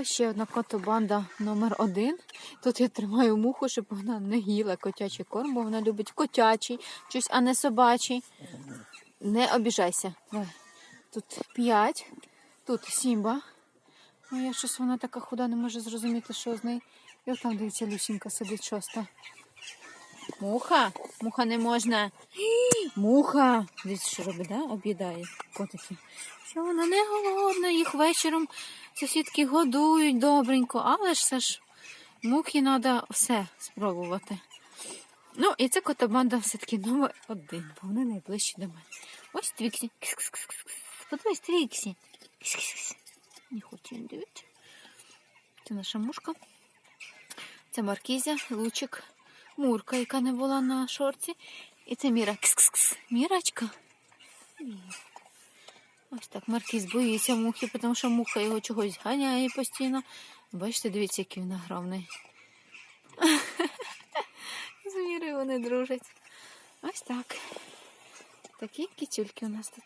Ось ще одна котобанда номер один. Тут я тримаю муху, щоб вона не їла котячий корм, бо вона любить котячий, щось, а не собачий. Не обіжайся. Тут п'ять, тут сімба. Моя щось вона така худа, не може зрозуміти, що з нею. І от там, дивіться, Люсінька сидить шоста. Муха? Муха не можна. Муха. Дивіться, що робить, да? об'їдає котики. Що вона не голодна, їх вечором сусідки годують добренько, але ж все ж мухи треба все спробувати. Ну, і це котобанда все-таки номер один, бо вони найближчі до мене. Ось Твіксі. Подивись, Твіксі. Не хочу дивитися. Це наша мушка. Це Маркізя, Лучик, Мурка, яка не була на шорці. І це Міра. Кс-кс-кс. Мірачка. Ось так Маркіз боїться мухи, тому що муха його чогось ганяє постійно. Бачите, дивіться, який він огромний. З Мірою вони дружать. Ось так. Такі кітюльки у нас тут.